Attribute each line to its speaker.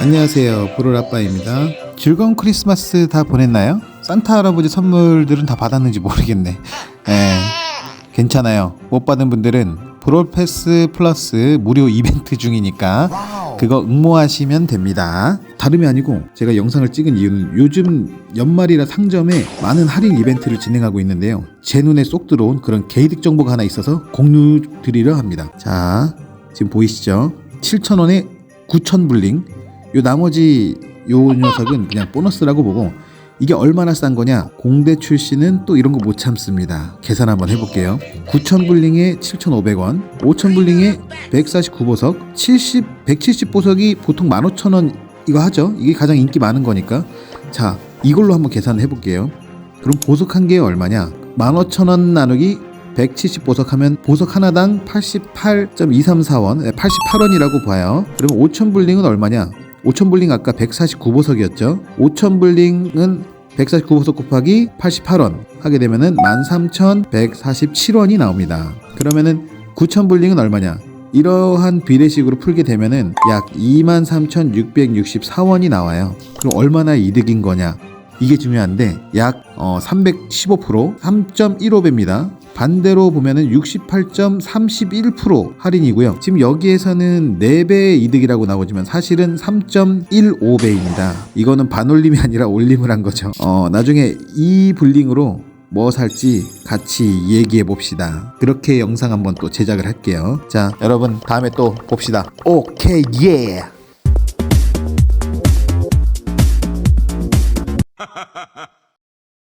Speaker 1: 안녕하세요. 브롤아빠입니다. 즐거운 크리스마스 다 보냈나요? 산타 할아버지 선물들은 다 받았는지 모르겠네. 예, 괜찮아요. 못 받은 분들은 브롤 패스 플러스 무료 이벤트 중이니까 그거 응모하시면 됩니다. 다름이 아니고 제가 영상을 찍은 이유는 요즘 연말이라 상점에 많은 할인 이벤트를 진행하고 있는데요. 제 눈에 쏙 들어온 그런 개이득 정보가 하나 있어서 공유 드리려 합니다. 자, 지금 보이시죠? 7,000원에 9,000불링. 요 나머지 요 녀석은 그냥 보너스라고 보고 이게 얼마나 싼 거냐? 공대 출신은 또 이런 거 못 참습니다. 계산 한번 해볼게요. 9,000불링에 7,500원, 5,000불링에 149보석, 70, 170보석이 보통 15,000원 이거 하죠? 이게 가장 인기 많은 거니까. 자, 이걸로 한번 계산을 해볼게요. 그럼 보석 한 개에 얼마냐? 15,000원 나누기 170 보석 하면 보석 하나당 88.234원, 88원이라고 봐요. 그러면 5,000불링은 얼마냐? 5,000불링 아까 149보석이었죠. 5,000불링은 149보석 곱하기 88원 하게 되면은 13,147원이 나옵니다. 그러면은 9,000불링은 얼마냐? 이러한 비례식으로 풀게 되면은 약 23,664원이 나와요. 그럼 얼마나 이득인 거냐? 이게 중요한데 약 어, 315% 3.15배입니다. 반대로 보면은 68.31% 할인이고요. 지금 여기에서는 4배 이득이라고 나오지만 사실은 3.15배입니다. 이거는 반올림이 아니라 올림을 한 거죠. 어, 나중에 이 블링으로 뭐 살지 같이 얘기해 봅시다. 그렇게 영상 한번 또 제작을 할게요. 자, 여러분 다음에 또 봅시다. 오케이 예. Yeah.